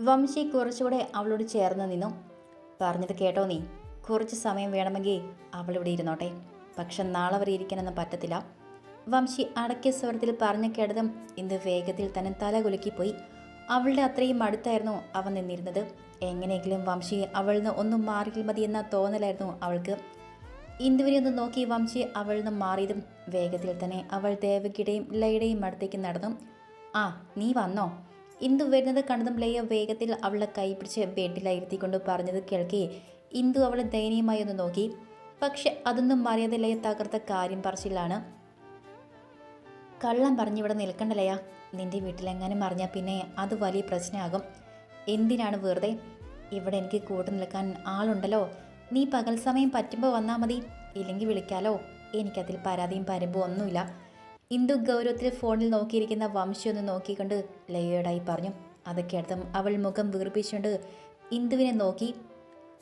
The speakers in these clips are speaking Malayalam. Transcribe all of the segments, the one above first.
വംശി കുറച്ചുകൂടെ അവളോട് ചേർന്ന് നിന്നു. പറഞ്ഞത് കേട്ടോ നീ. കുറച്ച് സമയം വേണമെങ്കിൽ അവളിവിടെ ഇരുന്നോട്ടെ. പക്ഷെ നാളെ വരെ ഇരിക്കാനൊന്നും പറ്റത്തില്ല. വംശി അടക്കിയ സ്വരത്തിൽ പറഞ്ഞ കേട്ടതും ഇന്ന് വേഗത്തിൽ തന്നെ തല കുലുക്കിപ്പോയി. അവളുടെ അത്രയും അടുത്തായിരുന്നു അവൻ നിന്നിരുന്നത്. എങ്ങനെയെങ്കിലും വംശി അവളിൽ നിന്ന് ഒന്നും മാറിയിൽ മതി എന്ന തോന്നലായിരുന്നു അവൾക്ക്. ഇന്ദുവിനെ ഒന്ന് നോക്കി വംശി അവളിൽ നിന്ന് മാറിയതും വേഗത്തിൽ തന്നെ അവൾ ദേവകിയുടെയും ലയുടെയും അടുത്തേക്ക് നടന്നു. ആ നീ വന്നോ? ഇന്ദു വരുന്നത് കണ്ടതും ലയ വേഗത്തിൽ അവളെ കൈ പിടിച്ച് ബെഡിലായിരുത്തിക്കൊണ്ട് പറഞ്ഞത് കേൾക്കെ. ഇന്ദു അവളെ ദയനീയമായി ഒന്ന് നോക്കി. പക്ഷെ അതൊന്നും അറിയാതെ ലയ തകർത്ത കാര്യം പറച്ചിലാണ്. കള്ളം പറഞ്ഞിവിടെ ലയ. നിന്റെ വീട്ടിലെങ്ങാനും അറിഞ്ഞാൽ പിന്നെ അത് വലിയ പ്രശ്നമാകും. എന്തിനാണ് വെറുതെ? ഇവിടെ എനിക്ക് കൂട്ടു നിൽക്കാൻ ആളുണ്ടല്ലോ. നീ പകൽ സമയം പറ്റുമ്പോൾ വന്നാൽ മതി. ഇല്ലെങ്കിൽ വിളിക്കാലോ. എനിക്കതിൽ പരാതിയും പരമ്പോ ഒന്നുമില്ല. ഇന്ദു ഗൗരവത്തിൽ ഫോണിൽ നോക്കിയിരിക്കുന്ന വംശിയൊന്ന് നോക്കിക്കൊണ്ട് ലയോടായി പറഞ്ഞു. അതൊക്കെ അർത്ഥം അവൾ മുഖം വീർപ്പിച്ചുകൊണ്ട് ഇന്ദുവിനെ നോക്കി.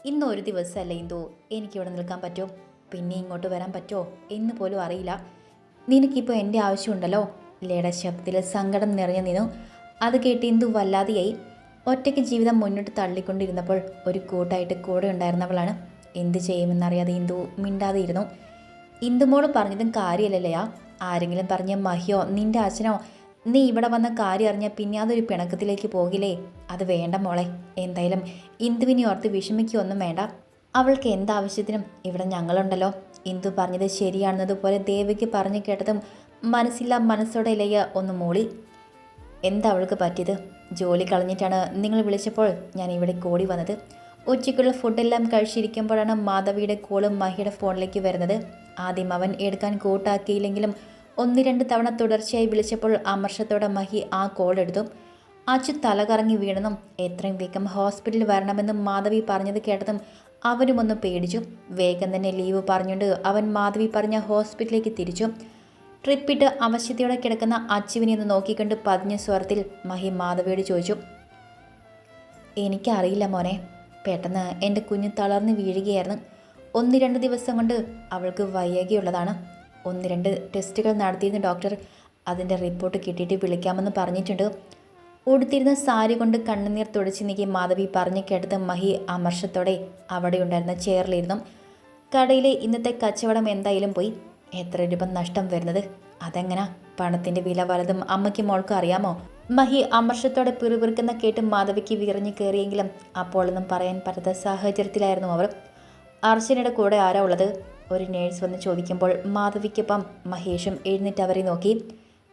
ഇന്നൊരു ദിവസമല്ല ഇന്ദു എനിക്കിവിടെ നിൽക്കാൻ പറ്റുമോ പിന്നെ ഇങ്ങോട്ട് വരാൻ പറ്റുമോ എന്ന് പോലും അറിയില്ല. നിനക്കിപ്പോൾ എന്റെ ആവശ്യമുണ്ടല്ലോ? ലയുടെ ശബ്ദത്തിൽ സങ്കടം നിറഞ്ഞു നിന്നു. അത് കേട്ട് ഇന്ദു വല്ലാതെയായി. ഒറ്റയ്ക്ക് ജീവിതം മുന്നോട്ട് തള്ളിക്കൊണ്ടിരുന്നപ്പോൾ ഒരു കൂട്ടായിട്ട് കൂടെ ഉണ്ടായിരുന്നവളാണ്. എന്ത് ചെയ്യുമെന്നറിയാതെ ഇന്ദു മിണ്ടാതെ ഇരുന്നു. ഇന്ദുമോട് പറഞ്ഞതും കാര്യമല്ലല്ലയാ ആരെങ്കിലും പറഞ്ഞ മഹിയോ നിന്റെ അച്ഛനോ നീ ഇവിടെ വന്ന കാര്യം അറിഞ്ഞാൽ പിന്നെ അതൊരു പിണക്കത്തിലേക്ക് പോകില്ലേ? അത് വേണ്ട മോളെ. എന്തായാലും ഇന്ദുവിനെ ഓർത്ത് വിഷമിക്കുകയൊന്നും വേണ്ട. അവൾക്ക് എന്താവശ്യത്തിനും ഇവിടെ ഞങ്ങളുണ്ടല്ലോ. ഇന്ദു പറഞ്ഞത് ശരിയാണെന്നതുപോലെ ദേവിക്ക് പറഞ്ഞു കേട്ടതും മനസ്സില്ല മനസ്സോടെ ഇലയ ഒന്ന് മൂളി. എന്താ അവൾക്ക് പറ്റിയത്? ജോലി കളഞ്ഞിട്ടാണ് നിങ്ങൾ വിളിച്ചപ്പോൾ ഞാൻ ഇവിടെ കൂടി വന്നത്. ഉച്ചയ്ക്കുള്ള ഫുഡെല്ലാം കഴിച്ചിരിക്കുമ്പോഴാണ് മാധവിയുടെ കോളും മഹിയുടെ ഫോണിലേക്ക് വരുന്നത്. ആദ്യം അവൻ എടുക്കാൻ കൂട്ടാക്കിയില്ലെങ്കിലും ഒന്ന് രണ്ട് തവണ തുടർച്ചയായി വിളിച്ചപ്പോൾ അമർഷത്തോടെ മഹി ആ കോൾ എടുത്തു. അച്ചു തലകറങ്ങി വീണെന്നും എത്രയും വേഗം ഹോസ്പിറ്റലിൽ വരണമെന്നും മാധവി പറഞ്ഞത് കേട്ടതും അവനും ഒന്ന് പേടിച്ചു. വേഗം തന്നെ ലീവ് പറഞ്ഞുകൊണ്ട് അവൻ മാധവി പറഞ്ഞ ഹോസ്പിറ്റലിലേക്ക് തിരിച്ചു. ട്രിപ്പിട്ട് അവശതയോടെ കിടക്കുന്ന അച്ചുവിനെ ഒന്ന് നോക്കിക്കൊണ്ട് പതിഞ്ഞ സ്വരത്തിൽ മഹി മാധവിയോട് ചോദിച്ചു എനിക്കറിയില്ല മോനെ പെട്ടെന്ന് എന്റെ കുഞ്ഞ് തളർന്ന് വീഴുകയായിരുന്നു. ഒന്ന് രണ്ട് ദിവസം കൊണ്ട് അവൾക്ക് വയ്യാകിയുള്ളതാണ് ഒന്ന് രണ്ട് ടെസ്റ്റുകൾ നടത്തിയിരുന്ന ഡോക്ടർ അതിന്റെ റിപ്പോർട്ട് കിട്ടിയിട്ട് വിളിക്കാമെന്ന് പറഞ്ഞിട്ടുണ്ട്. ഉടുത്തിരുന്ന സാരി കൊണ്ട് കണ്ണുനീർ തുടച്ചു നീക്കി മാധവി പറഞ്ഞു കേട്ടത് മഹി അമർഷത്തോടെ അവിടെ ഉണ്ടായിരുന്ന ചെയറിലിരുന്നു. കടയിലെ ഇന്നത്തെ കച്ചവടം എന്തായാലും പോയി. എത്ര രൂപ നഷ്ടം വരുന്നത്? അതെങ്ങനാ? പണത്തിന്റെ വില വലതും അമ്മയ്ക്ക് മോൾക്കും അറിയാമോ? മഹി അമർഷത്തോടെ പിറുപിറുക്കുന്ന കേട്ട് മാധവിക്ക് വിറഞ്ഞു കയറിയെങ്കിലും അപ്പോഴൊന്നും പറയാൻ പറ്റാത്ത സാഹചര്യത്തിലായിരുന്നു അവർ. അർച്ചനയുടെ കൂടെ ആരാ ഉള്ളത്? ഒരു നേഴ്സ് വന്ന് ചോദിക്കുമ്പോൾ മാധവിക്കൊപ്പം മഹേഷും എഴുന്നേറ്റ് അവരെ നോക്കി.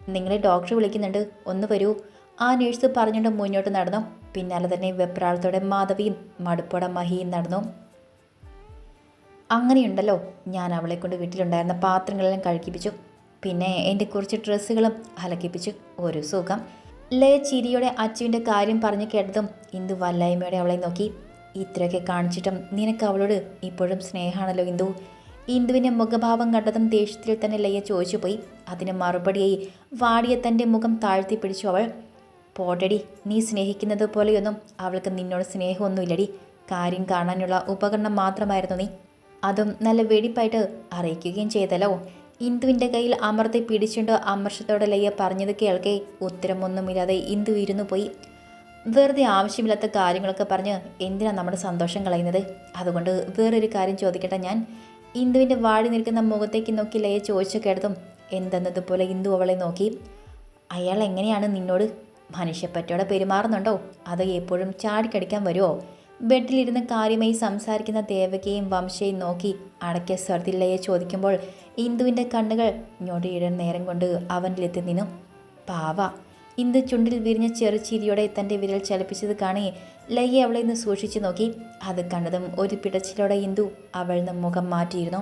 നിങ്ങളെ ഡോക്ടർ വിളിക്കുന്നുണ്ട്. ഒന്ന് വരൂ. ആ നേഴ്സ് പറഞ്ഞുകൊണ്ട് മുന്നോട്ട് നടന്നു. പിന്നാലെ തന്നെ വെപ്രാളത്തോടെ മാധവിയും മടുപ്പോടെ മഹിയും നടന്നു. അങ്ങനെയുണ്ടല്ലോ. ഞാൻ അവളെ കൊണ്ട് വീട്ടിലുണ്ടായിരുന്ന പാത്രങ്ങളെല്ലാം കഴുകിപ്പിച്ചു പിന്നെ എന്റെ കുറച്ച് ഡ്രസ്സുകളും അലക്കിപ്പിച്ചു. ഒരു സുഖം. ലയ ചിരിയോടെ അച്ചുവിന്റെ കാര്യം പറഞ്ഞു കേട്ടതും ഇന്ദു വല്ലായ്മയോടെ അവളെ നോക്കി. ഇത്രയൊക്കെ കാണിച്ചിട്ടും നിനക്ക് അവളോട് ഇപ്പോഴും സ്നേഹമാണല്ലോ ഇന്ദു. ഇന്ദുവിന്റെ മുഖഭാവം കണ്ടതും ദേഷ്യത്തിൽ തന്നെ ലയ ചോദിച്ചു പോയി. അതിന് മറുപടിയായി വാടിയ തന്റെ മുഖം താഴ്ത്തി പിടിച്ചു അവൾ. പോട്ടടി നീ സ്നേഹിക്കുന്നത് പോലെയൊന്നും അവൾക്ക് നിന്നോട് സ്നേഹമൊന്നുമില്ലടി. കാര്യം കാണാനുള്ള ഉപകരണം മാത്രമായിരുന്നു നീ. അതും നല്ല വെടിപ്പായിട്ട് അറിയിക്കുകയും ചെയ്തല്ലോ. ഇന്ദുവിന്റെ കയ്യിൽ അമർത്തി പിടിച്ചുകൊണ്ട് അമർഷത്തോടെ ലയ്യ പറഞ്ഞത് കേൾക്കെ ഉത്തരമൊന്നുമില്ലാതെ ഇന്ദു ഇരുന്നു പോയി. വെറുതെ ആവശ്യമില്ലാത്ത കാര്യങ്ങളൊക്കെ പറഞ്ഞ് എന്തിനാണ് നമ്മുടെ സന്തോഷം കളയുന്നത്? അതുകൊണ്ട് വേറൊരു കാര്യം ചോദിക്കട്ടെ ഞാൻ? ഇന്ദുവിന്റെ വാടി നിൽക്കുന്ന മുഖത്തേക്ക് നോക്കി ലയ ചോദിച്ചു കേട്ടതും എന്തെന്നതുപോലെ ഇന്ദു അവളെ നോക്കി. അയാൾ എങ്ങനെയാണ് നിന്നോട്? മനുഷ്യപ്പറ്റോടെ പെരുമാറുന്നുണ്ടോ? അതോ എപ്പോഴും ചാടിക്കടിക്കാൻ വരുമോ ബെഡിലിരുന്ന് കാര്യമായി സംസാരിക്കുന്ന ദേവകയും വംശയും നോക്കി അടയ്ക്ക സർദില്ലയെ ചോദിക്കുമ്പോൾ ഇന്ദുവിന്റെ കണ്ണുകൾ ഞൊടിയിടൻ നേരം കൊണ്ട് അവനിലെത്തി നിന്നു പാവ ഇന്ദു ചുണ്ടിൽ വിരിഞ്ഞ ചെറുചീരിയോടെ തന്റെ വിരൽ ചലിപ്പിച്ചത് കാണി ലയ്യ അവളെ നിന്ന് സൂക്ഷിച്ചു നോക്കി. അത് കണ്ടതും ഒരു പിടച്ചിലോടെ ഇന്ദു അവൾ നിന്ന് മുഖം മാറ്റിയിരുന്നു.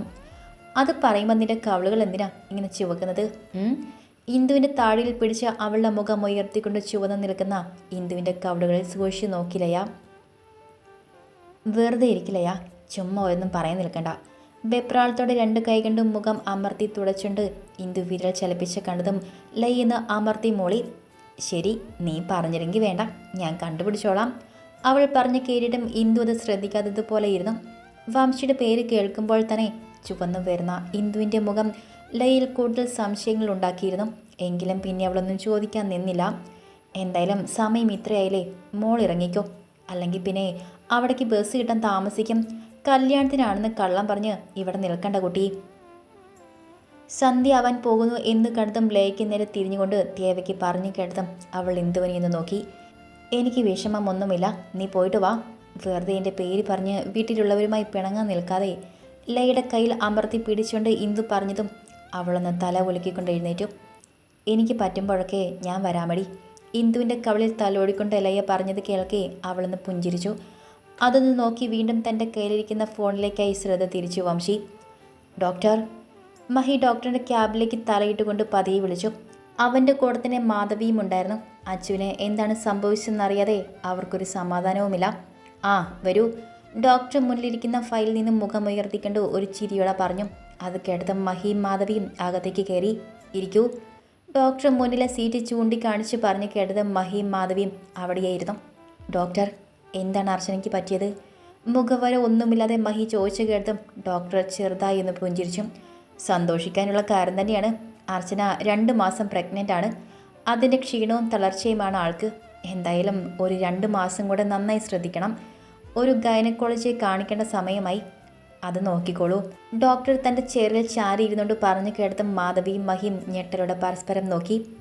അത് പറയുമ്പോൾ നിന്റെ കവളുകൾ എന്തിനാ ഇങ്ങനെ ചുവക്കുന്നത്? ഇന്ദുവിന്റെ താടിയിൽ പിടിച്ച് അവളുടെ മുഖം ഉയർത്തിക്കൊണ്ട് ചുവന്ന് നിൽക്കുന്ന ഇന്ദുവിന്റെ കവളുകളിൽ സൂക്ഷിച്ചു നോക്കിലയ വെറുതെ ഇരിക്കില്ലയാ ചുമ്മാ ഒന്നും പറയാൻ നിൽക്കണ്ട. വെപ്രാളത്തോടെ രണ്ട് കൈകൊണ്ടും മുഖം അമർത്തി തുടച്ചുകൊണ്ട് ഇന്ദു വിരൽ ചലപ്പിച്ച് കണ്ടതും ലയ്യെന്ന് അമർത്തി മോളി ശരി നീ പറഞ്ഞില്ലെങ്കിൽ വേണ്ട. ഞാൻ കണ്ടുപിടിച്ചോളാം. അവൾ പറഞ്ഞ കേട്ടിട്ടും ഇന്ദു അത് ശ്രദ്ധിക്കാത്തതുപോലെ ഇരുന്നു. വംശിയുടെ പേര് കേൾക്കുമ്പോൾ തന്നെ ചുവന്നു വരുന്ന ഇന്ദുവിന്റെ മുഖം ലയിൽ കൂടുതൽ സംശയങ്ങൾ ഉണ്ടാക്കിയിരുന്നു. എങ്കിലും പിന്നെ അവളൊന്നും ചോദിക്കാൻ നിന്നില്ല. എന്തായാലും സമയം ഇത്രയായില്ലേ. മോൾ ഇറങ്ങിക്കോ. അല്ലെങ്കിൽ പിന്നെ അവിടേക്ക് ബസ് കിട്ടാൻ താമസിക്കും. കല്യാണത്തിനാണെന്ന് കള്ളം പറഞ്ഞ് ഇവിടെ നിൽക്കണ്ട കുട്ടി. സന്ധ്യ അവൻ പോകുന്നു എന്ന് കണ്ടതും ലേക്ക് നേരെ തിരിഞ്ഞുകൊണ്ട് ദേവയ്ക്ക് പറഞ്ഞു കേട്ടതും അവൾ എന്തുവനെയെന്ന് നോക്കി. എനിക്ക് വിഷമമൊന്നുമില്ല നീ പോയിട്ട് വാ. വെറുതെ എന്റെ പേര് പറഞ്ഞ് വീട്ടിലുള്ളവരുമായി പിണങ്ങാൻ നിൽക്കാതെ ലയുടെ കയ്യിൽ അമർത്തി പിടിച്ചുകൊണ്ട് ഇന്ദു പറഞ്ഞതും അവളൊന്ന് തല ഒലുക്കിക്കൊണ്ട് എഴുന്നേറ്റു. എനിക്ക് പറ്റുമ്പോഴൊക്കെ ഞാൻ വരാമടി ഇന്ദുവിന്റെ കവളിൽ തലോടിക്കൊണ്ട് ലയ പറഞ്ഞത് കേൾക്കെ അവളൊന്ന് പുഞ്ചിരിച്ചു. അതൊന്ന് നോക്കി വീണ്ടും തന്റെ കയ്യിലിരിക്കുന്ന ഫോണിലേക്കായി ശ്രദ്ധ തിരിച്ചു വംശി. ഡോക്ടർ മഹി ഡോക്ടറിന്റെ ക്യാബിലേക്ക് തലയിട്ടുകൊണ്ട് പതിയെ വിളിച്ചു. അവന്റെ കൂടെ മാധവിയും ഉണ്ടായിരുന്നു. അച്ചുവിന് എന്താണ് സംഭവിച്ചതെന്നറിയാതെ അവർക്കൊരു സമാധാനവുമില്ല. ആ വരൂ. ഡോക്ടർ മുന്നിലിരിക്കുന്ന ഫയലിൽ നിന്നും മുഖമുയർത്തിക്കൊണ്ട് ഒരു ചിരിയോടെ പറഞ്ഞു. അത് കേട്ടത് മഹിയും മാധവിയും അകത്തേക്ക് കയറി. ഇരിക്കൂ. ഡോക്ടർ മുന്നിലെ സീറ്റ് ചൂണ്ടിക്കാണിച്ച് പറഞ്ഞു കേട്ടത് മഹിയും മാധവിയും അവിടെയായിരുന്നു. ഡോക്ടർ എന്താണ് അർച്ചനയ്ക്ക് പറ്റിയത്? മുഖവര ഒന്നുമില്ലാതെ മഹി ചോദിച്ചു കേട്ടതും ഡോക്ടർ ചെറുതായി എന്ന് പുഞ്ചിരിച്ചു. സന്തോഷിക്കാനുള്ള കാരണം തന്നെയാണ് അർച്ചന രണ്ട് മാസം പ്രഗ്നന്റ് ആണ്. അതിന്റെ ക്ഷീണവും തളർച്ചയുമാണ് ആൾക്ക്. എന്തായാലും ഒരു രണ്ട് മാസം കൂടെ നന്നായി ശ്രദ്ധിക്കണം. ഒരു ഗൈനക്കോളജിയെ കാണിക്കേണ്ട സമയമായി. അത് നോക്കിക്കോളൂ. ഡോക്ടർ തന്റെ ചേറിൽ ചാരി ഇരുന്നുകൊണ്ട് പറഞ്ഞു കേട്ടതും മാധവിയും മഹിയും ഞെട്ടലോടെ പരസ്പരം നോക്കി.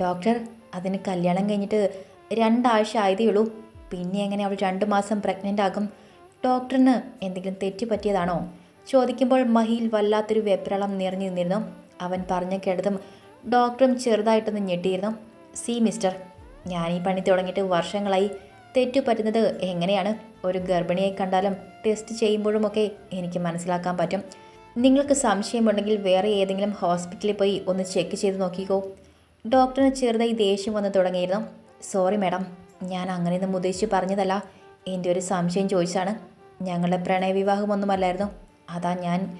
ഡോക്ടർ അതിന് കല്യാണം കഴിഞ്ഞിട്ട് രണ്ടാഴ്ച ആയതേ ഉള്ളൂ പിന്നെ എങ്ങനെ അവൾ രണ്ട് മാസം പ്രഗ്നന്റ് ആകും? ഡോക്ടറിന് എന്തെങ്കിലും തെറ്റ് പറ്റിയതാണോ? ചോദിക്കുമ്പോൾ മഹിയിൽ വല്ലാത്തൊരു വെപ്രളം നിറഞ്ഞു നിന്നിരുന്നു. അവൻ പറഞ്ഞു കേട്ടതും ഡോക്ടറും ചെറുതായിട്ടൊന്ന് ഞെട്ടിയിരുന്നു. സി മിസ്റ്റർ ഞാൻ ഈ പണി തുടങ്ങിയിട്ട് വർഷങ്ങളായി. തെറ്റു പറ്റുന്നത് എങ്ങനെയാണ്? ഒരു ഗർഭിണിയെ കണ്ടാലും ടെസ്റ്റ് ചെയ്യുമ്പോഴുമൊക്കെ എനിക്ക് മനസ്സിലാക്കാൻ പറ്റും. നിങ്ങൾക്ക് സംശയമുണ്ടെങ്കിൽ വേറെ ഏതെങ്കിലും ഹോസ്പിറ്റലിൽ പോയി ഒന്ന് ചെക്ക് ചെയ്ത് നോക്കിക്കോ. ഡോക്ടറിന് ചെറുതായി ദേഷ്യം വന്ന് തുടങ്ങിയിരുന്നു. സോറി മാഡം ഞാൻ അങ്ങനെയൊന്നും ഉദ്ദേശിച്ച് പറഞ്ഞതല്ല. എന്റെ ഒരു സംശയം ചോദിച്ചാണ്. ഞങ്ങളുടെ പ്രണയവിവാഹമൊന്നുമല്ലായിരുന്നു. അതാ ഞാൻ.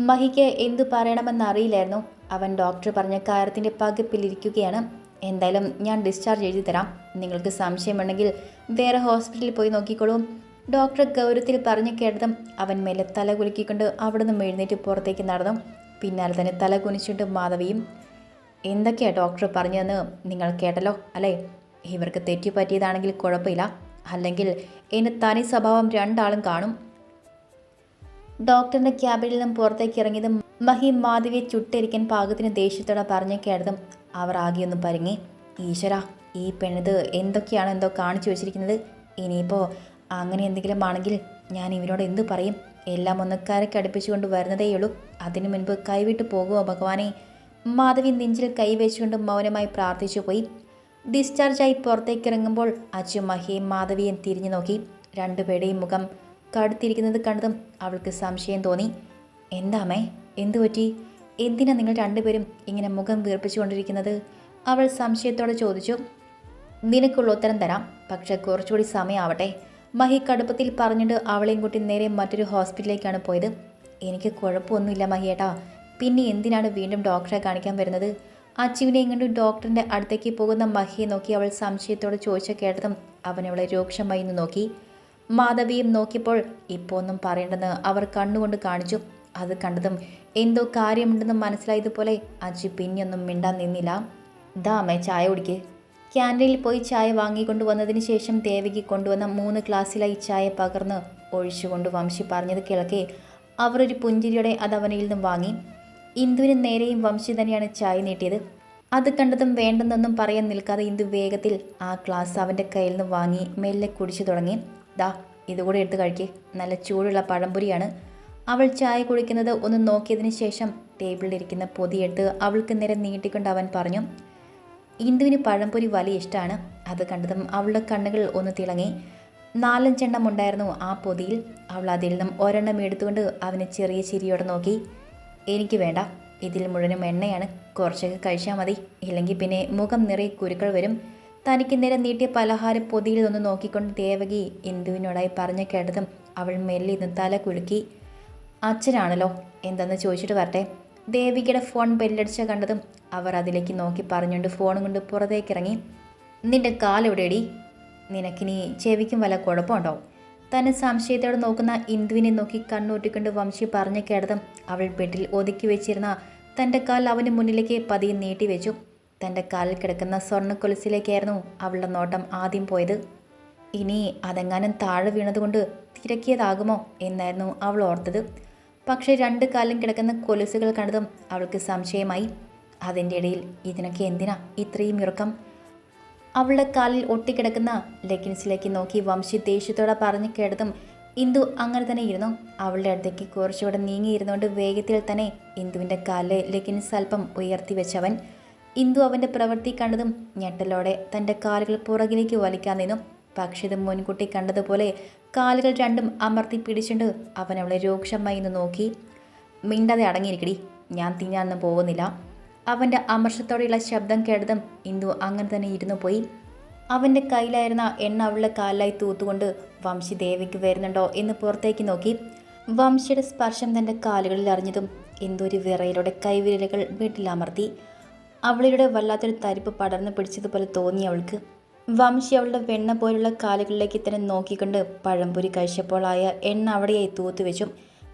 മഹിക്ക് എന്തു പറയണമെന്നറിയില്ലായിരുന്നു. അവൻ ഡോക്ടർ പറഞ്ഞ കാര്യത്തിന്റെ പകപ്പിലിരിക്കുകയാണ്. എന്തായാലും ഞാൻ ഡിസ്ചാർജ് എഴുതി തരാം. നിങ്ങൾക്ക് സംശയമുണ്ടെങ്കിൽ വേറെ ഹോസ്പിറ്റലിൽ പോയി നോക്കിക്കോളൂ. ഡോക്ടർ ഗൗരവത്തിൽ പറഞ്ഞു കേട്ടതും അവൻ മേലെ തല കുലുക്കിക്കൊണ്ട് അവിടെ നിന്ന് എഴുന്നേറ്റ് പുറത്തേക്ക് നടന്നു. പിന്നാലെ തന്നെ തല കുനിച്ചുകൊണ്ട് മാധവിയും എന്തൊക്കെയാണ് ഡോക്ടർ പറഞ്ഞതെന്ന് നിങ്ങൾ കേട്ടല്ലോ അല്ലേ? ഇവർക്ക് തെറ്റു പറ്റിയതാണെങ്കിൽ കുഴപ്പമില്ല. അല്ലെങ്കിൽ എന്റെ തനി സ്വഭാവം രണ്ടാളും കാണും. ഡോക്ടറിന്റെ ക്യാബിനിൽ നിന്നും പുറത്തേക്ക് ഇറങ്ങിയതും മഹി മാധവിയെ ചുട്ടരിക്കാൻ പാകത്തിന് ദേഷ്യത്തോടെ പറഞ്ഞു കേട്ടതും അവർ ആകെയൊന്നും പരുങ്ങി. ഈശ്വര ഈ പെണ്ണിത് എന്തൊക്കെയാണ് എന്തോ കാണിച്ചു വെച്ചിരിക്കുന്നത്. ഇനിയിപ്പോൾ അങ്ങനെ എന്തെങ്കിലും ആണെങ്കിൽ ഞാൻ ഇവരോട് എന്തു പറയും? എല്ലാം ഒന്ന് കരക്കടുപ്പിച്ചുകൊണ്ട് വരുന്നതേയുള്ളൂ. അതിനു മുൻപ് കൈവിട്ട് പോകുമോ ഭഗവാനെ? മാധവി നെഞ്ചിൽ കൈവച്ചുകൊണ്ട് മൗനമായി പ്രാർത്ഥിച്ചു പോയി ഡിസ്ചാർജായി പുറത്തേക്ക് ഇറങ്ങുമ്പോൾ അച്ചു മഹിയും മാധവിയും തിരിഞ്ഞു നോക്കി. രണ്ടുപേരുടെയും മുഖം കടുത്തിരിക്കുന്നത് കണ്ടതും അവൾക്ക് സംശയം തോന്നി. എന്താമേ എന്തു പറ്റി? എന്തിനാ നിങ്ങൾ രണ്ടുപേരും ഇങ്ങനെ മുഖം വീർപ്പിച്ചുകൊണ്ടിരിക്കുന്നത്? അവൾ സംശയത്തോടെ ചോദിച്ചു. നിനക്കുള്ള ഉത്തരം തരാം പക്ഷെ കുറച്ചുകൂടി സമയമാവട്ടെ മഹി കടുപ്പത്തിൽ പറഞ്ഞിട്ട് അവളെയും കൂട്ടി നേരെ മറ്റൊരു ഹോസ്പിറ്റലിലേക്കാണ് പോയത്. എനിക്ക് കുഴപ്പമൊന്നുമില്ല മഹിയേട്ടാ. പിന്നെ എന്തിനാണ് വീണ്ടും ഡോക്ടറെ കാണിക്കാൻ വരുന്നത്? അച്ചുവിനെയും കൊണ്ട് ഡോക്ടറിന്റെ അടുത്തേക്ക് പോകുന്ന മഹിയെ നോക്കി അവൾ സംശയത്തോടെ ചോദിച്ച കേട്ടതും അവൻ അവളെ രൂക്ഷമായി നോക്കി. മാധവിയും നോക്കിയപ്പോൾ ഇപ്പോൾ ഒന്നും പറയേണ്ടെന്ന് അവർ കണ്ണുകൊണ്ട് കാണിച്ചു. അത് കണ്ടതും എന്തോ കാര്യമുണ്ടെന്ന് മനസ്സിലായതുപോലെ അജി പിന്നെയൊന്നും മിണ്ടാൻ നിന്നില്ല. ദാ അമ്മേ ചായ കുടിക്ക്. ക്യാന്റീനിൽ പോയി ചായ വാങ്ങിക്കൊണ്ടു വന്നതിന് ശേഷം ദേവിക്ക് കൊണ്ടുവന്ന മൂന്ന് ഗ്ലാസ്സിലായി ചായ പകർന്ന് ഒഴിച്ചുകൊണ്ട് വംശി പറഞ്ഞത് കിളക്കെ അവർ ഒരു പുഞ്ചിരിയോടെ അത് അവനിൽ നിന്നും വാങ്ങി. ഇന്ദുവിന് നേരെയും വംശി തന്നെയാണ് ചായ നീട്ടിയത്. അത് കണ്ടതും വേണ്ടെന്നൊന്നും പറയാൻ നിൽക്കാതെ ഇന്ദു വേഗത്തിൽ ആ ഗ്ലാസ് അവന്റെ കയ്യിൽ നിന്ന് വാങ്ങി മെല്ലെ കുടിച്ചു തുടങ്ങി. ദാ ഇതുകൂടെ എടുത്ത് കഴിക്കേ. നല്ല ചൂടുള്ള പഴംപൊരിയാണ്. അവൾ ചായ കുടിക്കുന്നത് ഒന്ന് നോക്കിയതിന് ശേഷം ടേബിളിലിരിക്കുന്ന പൊതിയെടുത്ത് അവൾക്ക് നേരെ നീട്ടിക്കൊണ്ട് അവൻ പറഞ്ഞു ഇന്ദുവിന് പഴംപൊരി വലിയ ഇഷ്ടമാണ് അത് കണ്ടതും അവളുടെ കണ്ണുകൾ ഒന്ന് തിളങ്ങി. നാലഞ്ചെണ്ണം ഉണ്ടായിരുന്നു ആ പൊതിയിൽ. അവൾ അതിൽ നിന്നും ഒരെണ്ണം എടുത്തുകൊണ്ട് അവനെ ചെറിയ ചിരിയോടെ നോക്കി. എനിക്ക് വേണ്ട. ഇതിൽ മുഴുവനും എണ്ണയാണ്. കുറച്ചൊക്കെ കഴിച്ചാൽ മതി. ഇല്ലെങ്കിൽ പിന്നെ മുഖം നിറയെ കുരുക്കൾ വരും. തനിക്ക് നേരെ നീട്ടിയ പലഹാര പൊതിയിൽ നിന്ന് നോക്കിക്കൊണ്ട് ദേവകി ഇന്ദുവിനോടായി പറഞ്ഞു കേട്ടതും അവൾ മെല്ലി തല കുലുക്കി. അച്ഛനാണല്ലോ? എന്തെന്ന് ചോദിച്ചിട്ട് വരട്ടെ. ദേവികയുടെ ഫോൺ ബെല്ലടിച്ച കണ്ടതും അവർ അതിലേക്ക് നോക്കി പറഞ്ഞുകൊണ്ട് ഫോണും കൊണ്ട് പുറത്തേക്കിറങ്ങി നിന്റെ കാലെവിടെയടി? നിനക്കിനി ചെവിക്കും വല്ല കുഴപ്പമുണ്ടോ? തന്നെ സംശയത്തോടെ നോക്കുന്ന ഇന്ദുവിനെ നോക്കി കണ്ണൂറ്റിക്കൊണ്ട് വംശി പറഞ്ഞു കേട്ടതും അവൾ ബെഡിൽ ഒതുക്കി വെച്ചിരുന്ന തന്റെ കാൽ അവന് മുന്നിലേക്ക് പതിയെ നീട്ടി വെച്ചു. തന്റെ കാലിൽ കിടക്കുന്ന സ്വർണക്കൊലുസിലേക്കായിരുന്നു അവളുടെ നോട്ടം ആദ്യം പോയത്. ഇനി അതെങ്ങാനും താഴെ വീണതുകൊണ്ട് തിരക്കിയതാകുമോ എന്നായിരുന്നു അവൾ ഓർത്തത്. പക്ഷേ രണ്ട് കാലം കിടക്കുന്ന കൊലുസുകൾ കണ്ടതും അവൾക്ക് സംശയമായി. അതിന്റെ ഇടയിൽ ഇതിനൊക്കെ എന്തിനാ ഇത്രയും ഇറുക്കം അവളുടെ കാലിൽ ഒട്ടിക്കിടക്കുന്ന ലെഗിൻസിലേക്ക് നോക്കി വംശി ദേഷ്യത്തോടെ പറഞ്ഞു കേട്ടതും ഇന്ദു അങ്ങനെ തന്നെ ഇരുന്നു അവളുടെ അടുത്തേക്ക് കുറച്ചുകൂടെ നീങ്ങിയിരുന്നുകൊണ്ട് വേഗത്തിൽ തന്നെ ഇന്ദുവിന്റെ കാലിലെ ലെഗിൻസ് അല്പം ഉയർത്തി വെച്ചവൻ. ഇന്ദു അവന്റെ പ്രവൃത്തി കണ്ടതും ഞെട്ടലോടെ തന്റെ കാലുകൾ പുറകിലേക്ക് വലിക്കാൻ നിന്നു. പക്ഷേ ഇത് മുൻകൂട്ടി കണ്ടതുപോലെ കാലുകൾ രണ്ടും അമർത്തി പിടിച്ചുകൊണ്ട് അവൻ അവളെ രൂക്ഷമായി നിന്ന് നോക്കി. മിണ്ടാതെ അടങ്ങിയിരിക്കടി ഞാൻ തിന്നാനൊന്നും പോകുന്നില്ല. അവന്റെ അമർഷത്തോടെയുള്ള ശബ്ദം കേട്ടതും ഇന്ദു അങ്ങനെ തന്നെ ഇരുന്നു പോയി. അവന്റെ കയ്യിലായിരുന്ന എണ്ണ അവളുടെ കാലിലായി തൂത്തുകൊണ്ട് വംശി ദേവിക്ക് വരുന്നുണ്ടോ എന്ന് പുറത്തേക്ക് നോക്കി. വംശിയുടെ സ്പർശം തന്റെ കാലുകളിൽ അറിഞ്ഞതും ഇന്ദു ഒരു വിറയിലൂടെ കൈവിരലുകൾ വീട്ടിലമർത്തി അവളിലൂടെ വല്ലാത്തൊരു തരിപ്പ് പടർന്നു പിടിച്ചതുപോലെ തോന്നി അവൾക്ക്. വംശി അവളുടെ വെണ്ണ പോലുള്ള കാലുകളിലേക്ക് തന്നെ നോക്കിക്കൊണ്ട് പഴംപൊരി കഴിച്ചപ്പോളായ എണ്ണ അവിടെയായി തൂത്തുവെച്ചു.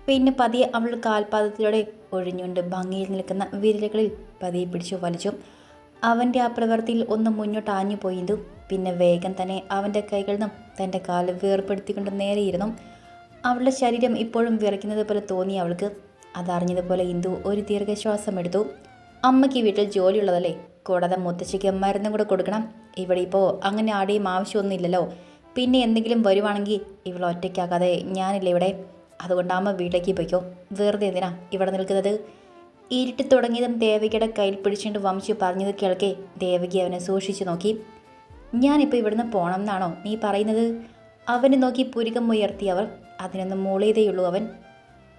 പിന്നെ പതിയെ അവളുടെ കാൽപാദത്തിലൂടെ ഒഴിഞ്ഞുകൊണ്ട് ഭംഗിയിൽ നിൽക്കുന്ന വിരലുകളിൽ പതിയെ പിടിച്ചു വലിച്ചു. അവന്റെ ആ പ്രവൃത്തിയിൽ ഒന്ന് മുന്നോട്ട് ആഞ്ഞു പോയിന്തു പിന്നെ വേഗം തന്നെ അവന്റെ കൈകളിൽ നിന്നും തന്റെ കാൽ വേർപ്പെടുത്തിക്കൊണ്ട് നേരെയിരുന്നു അവളുടെ ശരീരം ഇപ്പോഴും വിറയ്ക്കുന്നത് പോലെ തോന്നി അവൾക്ക്. അതറിഞ്ഞതുപോലെ ഇന്ദു ഒരു ദീർഘശ്വാസം എടുത്തു. അമ്മയ്ക്ക് വീട്ടിൽ ജോലിയുള്ളതല്ലേ? കൂടാതെ മുത്തശ്ശിക്ക് മരുന്നും കൂടെ കൊടുക്കണം. ഇവിടെ ഇപ്പോൾ അങ്ങനെ ആടെയും ആവശ്യമൊന്നുമില്ലല്ലോ. പിന്നെ എന്തെങ്കിലും വരുവാണെങ്കിൽ ഇവൾ ഒറ്റയ്ക്കാകാതെ ഞാനില്ല ഇവിടെ? അതുകൊണ്ട് അമ്മ വീട്ടിലേക്ക് പോയിക്കോ. വെറുതെ എന്തിനാ ഇവിടെ നിൽക്കുന്നത്? ഇരുട്ടി തുടങ്ങിയതും ദേവകിയുടെ കയ്യിൽ പിടിച്ചുകൊണ്ട് വംശി പറഞ്ഞത് കേൾക്കേ. ദേവകി അവനെ സൂക്ഷിച്ചു നോക്കി. ഞാനിപ്പോൾ ഇവിടുന്ന് പോകണം എന്നാണോ നീ പറയുന്നത്? അവനെ നോക്കി പുരികം ഉയർത്തി അവർ. അതിനൊന്ന് മൂളിയതേയുള്ളൂ അവൻ.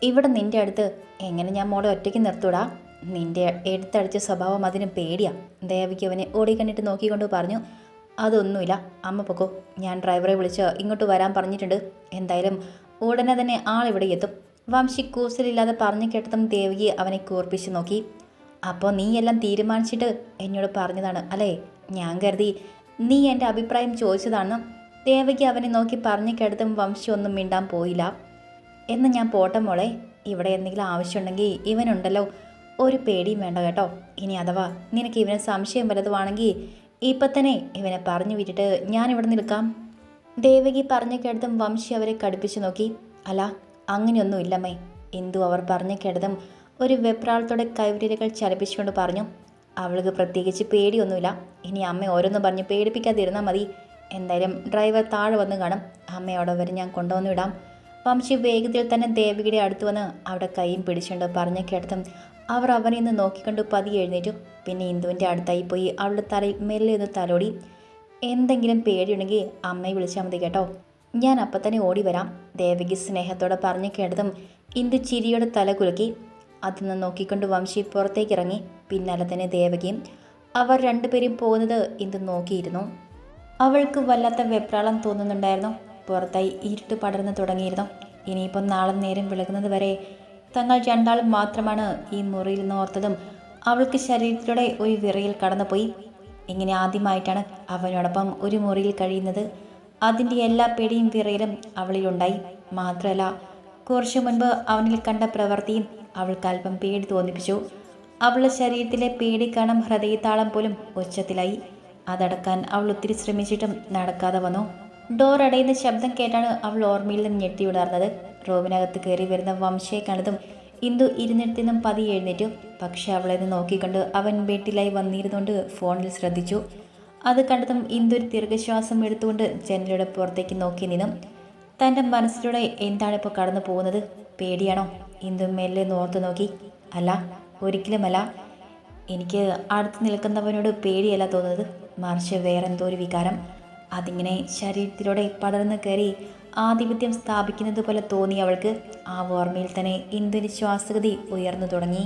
ഇവിടെ നിന്റെ അടുത്ത് എങ്ങനെ ഞാൻ മോളെ ഒറ്റയ്ക്ക് നിർത്തൂടാ? നിന്റെ എടുത്തടിച്ച സ്വഭാവം അതിന് പേടിയാ. ദേവിക്ക് അവനെ ഓടി കണ്ടിട്ട് നോക്കിക്കൊണ്ട് പറഞ്ഞു അതൊന്നുമില്ല. അമ്മ പൊക്കോ. ഞാൻ ഡ്രൈവറെ വിളിച്ച് ഇങ്ങോട്ട് വരാൻ പറഞ്ഞിട്ടുണ്ട്. എന്തായാലും ഉടനെ തന്നെ ആളിവിടെ എത്തും. വംശി കൂസലില്ലാതെ പറഞ്ഞു കേട്ടതും ദേവകി അവനെ കൂർപ്പിച്ച് നോക്കി. അപ്പോൾ നീ എല്ലാം തീരുമാനിച്ചിട്ട് എന്നോട് പറഞ്ഞതാണ് അല്ലേ? ഞാൻ കരുതി നീ എന്റെ അഭിപ്രായം ചോദിച്ചതാണ്. ദേവകി അവനെ നോക്കി പറഞ്ഞു കേട്ടതും വംശി ഒന്നും മിണ്ടാൻ പോയില്ല. എന്ന് ഞാൻ പോട്ടെ മോളെ ഇവിടെ എന്തെങ്കിലും ആവശ്യമുണ്ടെങ്കിൽ ഇവനുണ്ടല്ലോ. ഒരു പേടിയും വേണ്ട കേട്ടോ. ഇനി അഥവാ നിനക്ക് ഇവനെ സംശയം വലതുവാണെങ്കിൽ ഇപ്പം തന്നെ ഇവനെ പറഞ്ഞു വിട്ടിട്ട് ഞാനിവിടെ നിൽക്കാം. ദേവകി പറഞ്ഞു കേട്ടതും വംശി അവരെ കടുപ്പിച്ചു നോക്കി. അല്ല അങ്ങനെയൊന്നും ഇല്ലമ്മേ എന്തു അവർ പറഞ്ഞു കേട്ടതും ഒരു വെപ്രാളത്തോടെ കൈവിരലുകൾ ചലിപ്പിച്ചുകൊണ്ട് പറഞ്ഞു. അവൾക്ക് പ്രത്യേകിച്ച് പേടിയൊന്നുമില്ല. ഇനി അമ്മ ഓരോന്നും പറഞ്ഞ് പേടിപ്പിക്കാതിരുന്നാൽ മതി. എന്തായാലും ഡ്രൈവർ താഴെ വന്ന് കാണും. അമ്മയോടെ വരെ ഞാൻ കൊണ്ടുവന്നു വിടാം. വംശി വേഗത്തിൽ തന്നെ ദേവികയുടെ അടുത്ത് വന്ന് അവിടെ കൈയും പിടിച്ചുകൊണ്ട് പറഞ്ഞു കേട്ടതും അവർ അവനെ നിന്ന് നോക്കിക്കൊണ്ട് പതി എഴുന്നേറ്റു. പിന്നെ ഇന്ദുവിന്റെ അടുത്തായി പോയി അവളുടെ തലയിൽ മെല്ലെ ഒന്ന് തലോടി. എന്തെങ്കിലും പേടിയുണ്ടെങ്കിൽ അമ്മയെ വിളിച്ചാൽ മതി കേട്ടോ. ഞാൻ അപ്പം തന്നെ ഓടി വരാം. ദേവകി സ്നേഹത്തോടെ പറഞ്ഞു കേട്ടതും ഇന്ദു ചിരിയുടെ തല കുലുക്കി. അതൊന്ന് നോക്കിക്കൊണ്ട് വംശി പുറത്തേക്ക് ഇറങ്ങി. പിന്നാലെ തന്നെ ദേവകിയും അവർ രണ്ടുപേരും പോകുന്നത് ഇന്ദു നോക്കിയിരുന്നു. അവൾക്ക് വല്ലാത്ത വെപ്രാളം തോന്നുന്നുണ്ടായിരുന്നു. പുറത്തായി ഇരുട്ട് പടർന്നു തുടങ്ങിയിരുന്നു. ഇനിയിപ്പം നാളെ നേരം വിളകുന്നത് വരെ തങ്ങൾ രണ്ടാളും മാത്രമാണ് ഈ മുറിയിൽ നിന്ന് ഓർത്തതും അവൾക്ക് ശരീരത്തിലൂടെ ഒരു വിറയിൽ കടന്നുപോയി. ഇങ്ങനെ ആദ്യമായിട്ടാണ് അവനോടൊപ്പം ഒരു മുറിയിൽ കഴിയുന്നത്. അതിന്റെ എല്ലാ പേടിയും വിറയിലും അവളിലുണ്ടായി. മാത്രമല്ല കുറച്ചു മുൻപ് അവനിൽ കണ്ട പ്രവൃത്തിയും അവൾക്ക് അല്പം പേടി തോന്നിപ്പിച്ചു. അവളുടെ ശരീരത്തിലെ പേടി കാണും ഹൃദയത്താളം പോലും ഉച്ചത്തിലായി. അതടക്കാൻ അവൾ ഒത്തിരി ശ്രമിച്ചിട്ടും നടക്കാതെ വന്നു. ഡോർ അടയുന്ന ശബ്ദം കേട്ടാണ് അവൾ ഓർമ്മയിൽ നിന്ന് ഞെട്ടിയുടാർന്നത് റൂമിനകത്ത് കയറി വരുന്ന വംശയെ കണ്ടതും ഇന്ദു ഇരുന്നിടത്തു നിന്നും പതി എഴുന്നേറ്റു. പക്ഷെ അവളെ നോക്കിക്കൊണ്ട് അവൻ വീട്ടിലായി വന്നിരുന്നുകൊണ്ട് ഫോണിൽ ശ്രദ്ധിച്ചു. അത് കണ്ടതും ഇന്ദു ഒരു ദീർഘശ്വാസം എടുത്തുകൊണ്ട് ജനലയുടെ പുറത്തേക്ക് നോക്കി നിന്നും. തന്റെ മനസ്സിലൂടെ എന്താണ് ഇപ്പോൾ കടന്നു പോകുന്നത്? പേടിയാണോ? ഇന്ദു മെല്ലെ നോർത്തു നോക്കി. അല്ല ഒരിക്കലുമല്ല. എനിക്ക് അടുത്ത് നിൽക്കുന്നവനോട് പേടിയല്ല തോന്നുന്നത്. മറിച്ച് വേറെന്തോ ഒരു വികാരം. അതിങ്ങനെ ശരീരത്തിലൂടെ പടർന്നു കയറി ആധിപത്യം സ്ഥാപിക്കുന്നത് പോലെ തോന്നി അവൾക്ക്. ആ ഓർമ്മയിൽ തന്നെ ഇന്ദ്രശ്വാസഗതി ശ്വാസഗതി ഉയർന്നു തുടങ്ങി.